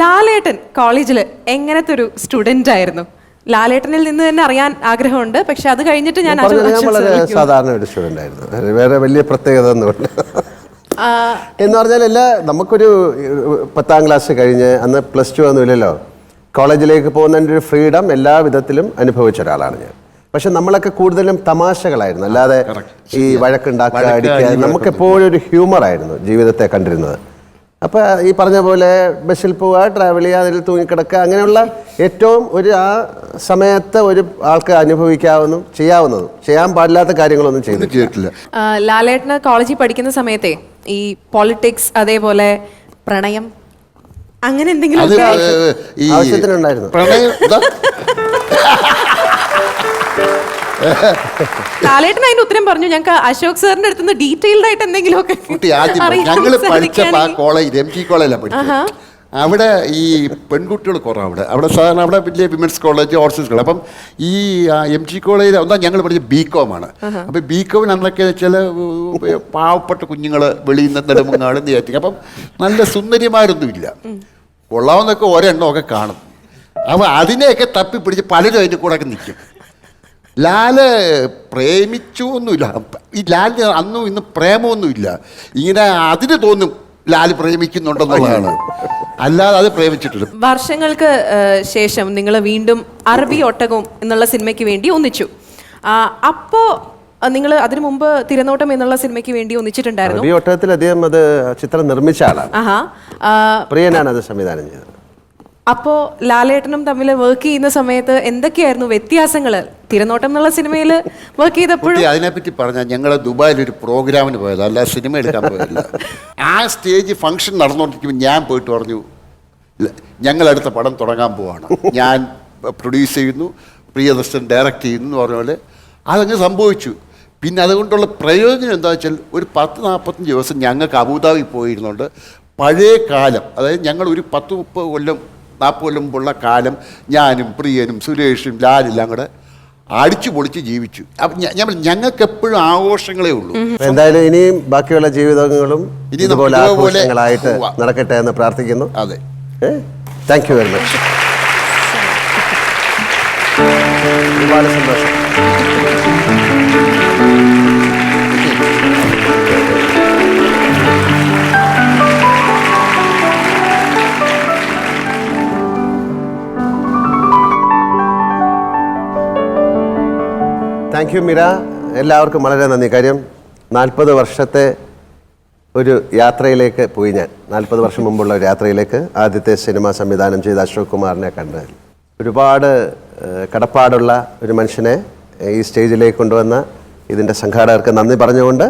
ലാലേട്ടൻ കോളേജിൽ എങ്ങനത്തെ ഒരു സ്റ്റുഡന്റ് ആയിരുന്നു? ലാലേട്ടനിൽ നിന്ന് തന്നെ അറിയാൻ ആഗ്രഹമുണ്ട്. പക്ഷെ അത് കഴിഞ്ഞിട്ട് ഞാൻ വളരെ സാധാരണ ഒരു സ്റ്റുഡന്റ് ആയിരുന്നു. വേറെ വലിയ പ്രത്യേകത ഒന്നുമില്ല എന്ന് പറഞ്ഞാൽ എല്ലാ നമുക്കൊരു പത്താം ക്ലാസ് കഴിഞ്ഞ് അന്ന് പ്ലസ് ടു ഒന്നുമില്ലല്ലോ കോളേജിലേക്ക് പോകുന്നതിന്റെ ഒരു ഫ്രീഡം എല്ലാ വിധത്തിലും അനുഭവിച്ച ഒരാളാണ് ഞാൻ. പക്ഷെ നമ്മളൊക്കെ കൂടുതലും തമാശകളായിരുന്നു. അല്ലാതെ ഈ വഴക്കുണ്ടാക്കുക അടിക്കുക നമുക്ക് എപ്പോഴും ഒരു ഹ്യൂമർ ആയിരുന്നു ജീവിതത്തെ കണ്ടിരുന്നത്. അപ്പോൾ ഈ പറഞ്ഞ പോലെ ബസ്സിൽ പോവുക ട്രാവൽ ചെയ്യുക അതിൽ തൂങ്ങിക്കിടക്കുക അങ്ങനെയുള്ള ഏറ്റവും ഒരു ആ സമയത്ത് ഒരു ആൾക്ക് അനുഭവിക്കാവുന്നതും ചെയ്യാവുന്നതും. ചെയ്യാൻ പാടില്ലാത്ത കാര്യങ്ങളൊന്നും ചെയ്തിട്ടില്ല. ലാലേട്ടന് കോളേജിൽ പഠിക്കുന്ന സമയത്തെ ഈ പോളിറ്റിക്സ് അതേപോലെ പ്രണയം അങ്ങനെ എന്തെങ്കിലും ആവശ്യത്തിനുണ്ടായിരുന്നു. പ്രണയം ലാലേട്ടൻ അതിന്റെ ഉത്തരം പറഞ്ഞു. ഞങ്ങൾക്ക് അശോക് സാറിന്റെ അടുത്ത് നിന്ന് ഡീറ്റെയിൽഡ് ആയിട്ട് എന്തെങ്കിലുമൊക്കെ കുട്ടി ആദ്യം അറിയാൻ ഞങ്ങൾ പഠിച്ചപ്പോൾ ആ കോളേജ് എം ജി കോളേജിലാണ് പഠിച്ചത്. അവിടെ ഈ പെൺകുട്ടികൾ കുറവ് അവിടെ. അവിടെ സാധാരണ അവിടെ വലിയ വിമൻസ് കോളേജ് ഓർസൻസ് കോളേജ് അപ്പം ഈ എം ജി കോളേജിൽ ഒന്നാ ഞങ്ങൾ പഠിച്ച ബി കോം ആണ്. അപ്പം ബി കോമിന് അന്നൊക്കെ ചില പാവപ്പെട്ട കുഞ്ഞുങ്ങൾ വെളിയിൽ നിന്ന് നെടുമങ്ങാട് വിചാരിക്കും. അപ്പം നല്ല സുന്ദരിമാരൊന്നുമില്ല. കൊള്ളാവുന്നൊക്കെ ഒരെണ്ണമൊക്കെ കാണും. അപ്പം അതിനെയൊക്കെ തപ്പിപ്പിടിച്ച് പലരും അതിന്റെ കൂടെ ഒക്കെ നിൽക്കും. ലാൽ പ്രേമിച്ചു ഒന്നുമില്ല ഈ ലാലിന് അന്നും ഇന്നും പ്രേമമൊന്നുമില്ല. ഇങ്ങനെ അതിന് തോന്നും ലാൽ പ്രേമിക്കുന്നുണ്ടെന്നുള്ളതാണ്. അല്ലാതെ അത് പ്രേമിച്ചിട്ടില്ല. വർഷങ്ങൾക്ക് ശേഷം നിങ്ങൾ വീണ്ടും അറബി ഒട്ടകം എന്നുള്ള സിനിമയ്ക്ക് വേണ്ടി ഒന്നിച്ചു. അപ്പോ നിങ്ങൾ അതിനു മുമ്പ് തിരനോട്ടം എന്നുള്ള സിനിമയ്ക്ക് വേണ്ടി ഒന്നിച്ചിട്ടുണ്ടായിരുന്നു. അറബി ഒട്ടകത്തിൽ അദ്ദേഹം അത് ചിത്രം നിർമ്മിച്ച ആളാണ്. പ്രിയനാണ് അത് സംവിധാനം ചെയ്തത്. അപ്പോ ലാലേട്ടനും തമ്മിൽ വർക്ക് ചെയ്യുന്ന സമയത്ത് എന്തൊക്കെയായിരുന്നു വ്യത്യാസങ്ങൾ തിരനോട്ടം എന്നുള്ള സിനിമയിൽ വർക്ക് ചെയ്തപ്പോഴും അതിനെപ്പറ്റി പറഞ്ഞാൽ ഞങ്ങൾ ദുബായിൽ ഒരു പ്രോഗ്രാമിന് പോയത്. അല്ല സിനിമ എടുക്കാൻ പോയതല്ല. ആ സ്റ്റേജ് ഫംഗ്ഷൻ നടന്നുകൊണ്ടിരിക്കുമ്പോൾ ഞാൻ പോയിട്ട് പറഞ്ഞു "ല- ഞങ്ങളടുത്ത പടം തുടങ്ങാൻ പോവാണ്. ഞാൻ പ്രൊഡ്യൂസ് ചെയ്യുന്നു പ്രിയദർശൻ ഡയറക്റ്റ് ചെയ്യുന്നു എന്ന് പറഞ്ഞ പോലെ അതങ്ങ് സംഭവിച്ചു. പിന്നെ അതുകൊണ്ടുള്ള പ്രയോജനം എന്താ വെച്ചാൽ ഒരു പത്ത് നാൽപ്പത്തഞ്ച് ദിവസം ഞങ്ങൾക്ക് അബുദാബി പോയിരുന്നുണ്ട് പഴയ കാലം അതായത് ഞങ്ങൾ ഒരു പത്ത് മുപ്പത് കൊല്ലം നാൽപ്പത് കൊല്ലം കാലം ഞാനും പ്രിയനും സുരേഷും ലാലെല്ലാം കൂടെ അടിച്ചു പൊളിച്ച് ജീവിച്ചു. അപ്പം ഞാൻ ഞങ്ങൾക്ക് എപ്പോഴും ആഘോഷങ്ങളേ ഉള്ളൂ. എന്തായാലും ഇനിയും ബാക്കിയുള്ള ജീവിതങ്ങളും ഇനി ഇതുപോലെ ആഘോഷങ്ങളായിട്ട് നടക്കട്ടെ എന്ന് പ്രാർത്ഥിക്കുന്നു. അതെ. താങ്ക് യു വെരി മച്ച് ഒരുപാട് സന്തോഷം. താങ്ക് യു മിര എല്ലാവർക്കും വളരെ നന്ദി. കാര്യം നാൽപ്പത് വർഷത്തെ ഒരു യാത്രയിലേക്ക് പോയി ഞാൻ. നാൽപ്പത് വർഷം മുമ്പുള്ള ഒരു യാത്രയിലേക്ക് ആദ്യത്തെ സിനിമ സംവിധാനം ചെയ്ത അശോക് കുമാറിനെ കണ്ടതിൽ. ഒരുപാട് കടപ്പാടുള്ള ഒരു മനുഷ്യനെ ഈ സ്റ്റേജിലേക്ക് കൊണ്ടുവന്ന ഇതിന്റെ സംഘാടകർക്ക് നന്ദി പറഞ്ഞുകൊണ്ട്